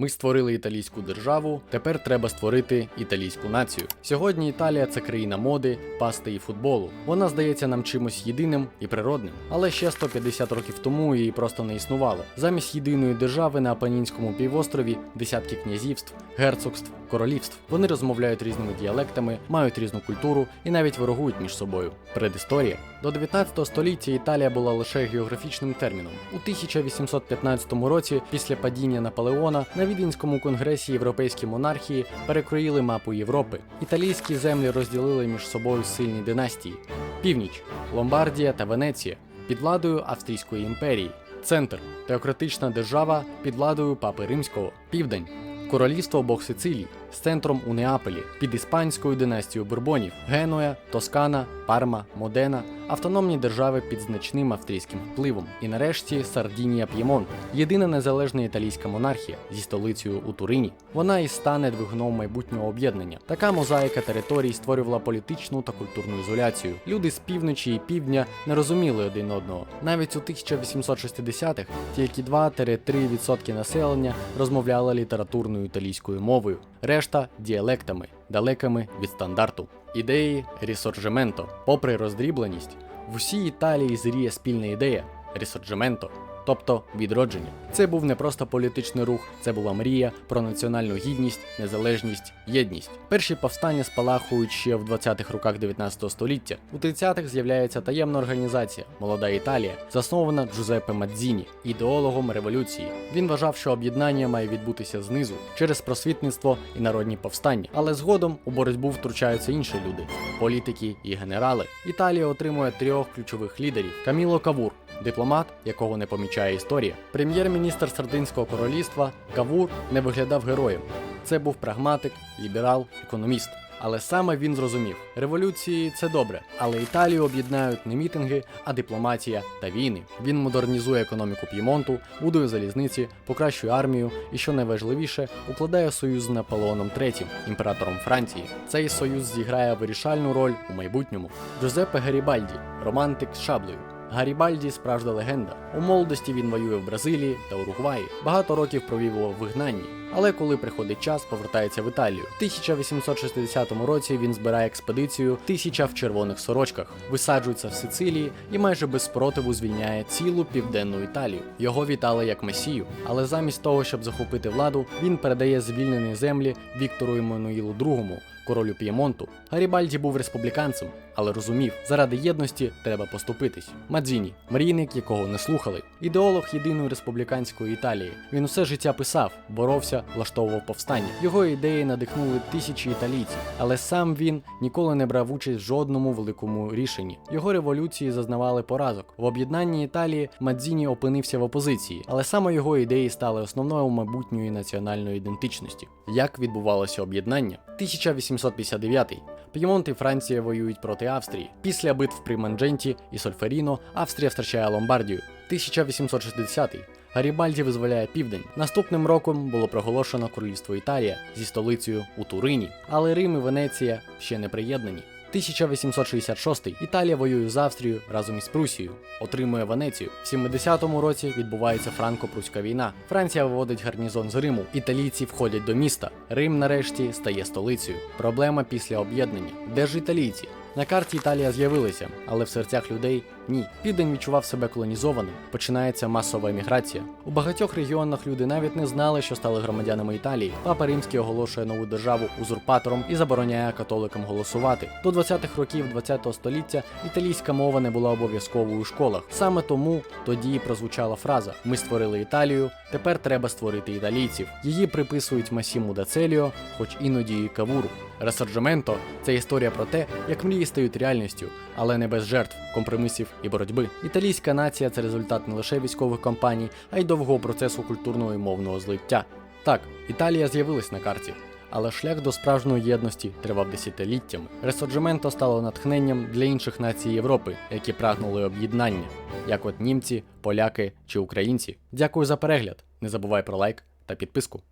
Ми створили італійську державу, тепер треба створити італійську націю. Сьогодні Італія це країна моди, пасти і футболу. Вона здається нам чимось єдиним і природним. Але ще 150 років тому її просто не існувало. Замість єдиної держави на Апенінському півострові десятки князівств, герцогств, королівств. Вони розмовляють різними діалектами, мають різну культуру і навіть ворогують між собою. Предісторія. До 19 століття Італія була лише географічним терміном. У 1815 році, після падіння Наполеона, на Віденському конгресі європейські монархії перекроїли мапу Європи. Італійські землі розділили між собою сильні династії: північ, Ломбардія та Венеція під владою Австрійської імперії, центр теократична держава під владою Папи Римського, південь. Королівство обох Сицилій з центром у Неаполі під іспанською династією Бурбонів, Генуя, Тоскана, Парма, Модена, автономні держави під значним австрійським впливом. І нарешті Сардінія П'ємонт, єдина незалежна італійська монархія зі столицею у Турині. Вона і стане двигуном майбутнього об'єднання. Така мозаїка територій створювала політичну та культурну ізоляцію. Люди з півночі і півдня не розуміли один одного. Навіть у 1860-х тільки 2-3% населення розмовляли літературною італійською мовою, решта діалектами, далекими від стандарту. Ідеї рісорджементо. Попри роздрібленість, в усій Італії зріє спільна ідея рісорджементо, тобто відродження. Це був не просто політичний рух, це була мрія про національну гідність, незалежність, єдність. Перші повстання спалахують ще в 20-х роках 19 століття. У 30-х з'являється таємна організація Молода Італія, заснована Джузеппе Мадзіні, ідеологом революції. Він вважав, що об'єднання має відбутися знизу через просвітництво і народні повстання. Але згодом у боротьбу втручаються інші люди політики і генерали. Італія отримує трьох ключових лідерів: Каміло Кавур, дипломат, якого не помічає історія. Прем'єр-міністр Сардинського королівства Кавур не виглядав героєм. Це був прагматик, ліберал, економіст. Але саме він зрозумів, революції це добре, але Італію об'єднають не мітинги, а дипломатія та війни. Він модернізує економіку П'ємонту, будує залізниці, покращує армію і, що найважливіше, укладає союз з Наполеоном III, імператором Франції. Цей союз зіграє вирішальну роль у майбутньому. Джузеппе Гарібальді, романтик з шаблею. Гарібальді справжня легенда. У молодості він воює в Бразилії та Уругваї. Багато років провів у вигнанні. Але коли приходить час, повертається в Італію. В 1860 році він збирає експедицію Тисяча в червоних сорочках, висаджується в Сицилії і майже без спротиву звільняє цілу південну Італію. Його вітали як месію, але замість того, щоб захопити владу, він передає звільнені землі Віктору Еммануїлу II, королю П'ємонту. Гарібальді був республіканцем, але розумів, заради єдності треба поступитись. Мадзіні, мрійник, якого не слухали, ідеолог єдиної республіканської Італії. Він усе життя писав, боровся, влаштовував повстання. Його ідеї надихнули тисячі італійців, але сам він ніколи не брав участь в жодному великому рішенні. Його революції зазнавали поразок. В об'єднанні Італії Мадзіні опинився в опозиції, але саме його ідеї стали основною майбутньої національної ідентичності. Як відбувалося об'єднання? 1859 П'ємонт і Франція воюють проти Австрії. Після битв при Мандженті і Сольферіно Австрія втрачає Ломбардію. 1860 Гарібальді визволяє південь. Наступним роком було проголошено королівство Італія зі столицею у Турині, але Рим і Венеція ще не приєднані. 1866 Італія воює з Австрією разом із Прусією, отримує Венецію. В 70-му році відбувається франко-пруська війна. Франція виводить гарнізон з Риму. Італійці входять до міста. Рим нарешті стає столицею. Проблема після об'єднання. Де ж італійці? На карті Італія з'явилася, але в серцях людей ні. Південь відчував себе колонізованим. Починається масова еміграція. У багатьох регіонах люди навіть не знали, що стали громадянами Італії. Папа Римський оголошує нову державу узурпатором і забороняє католикам голосувати. До 20-х років ХХ століття італійська мова не була обов'язковою у школах. Саме тому тоді прозвучала фраза: Ми створили Італію, тепер треба створити італійців. Її приписують Масіму Дацеліо, хоч іноді і Кавуру. Ресорджементо це історія про те, як мрії стають реальністю, але не без жертв, компромісів і боротьби. Італійська нація це результат не лише військових кампаній, а й довгого процесу культурного і мовного злиття. Так, Італія з'явилась на карті. Але шлях до справжньої єдності тривав десятиліттями. Ресорджементо стало натхненням для інших націй Європи, які прагнули об'єднання, як от німці, поляки чи українці. Дякую за перегляд. Не забувай про лайк та підписку.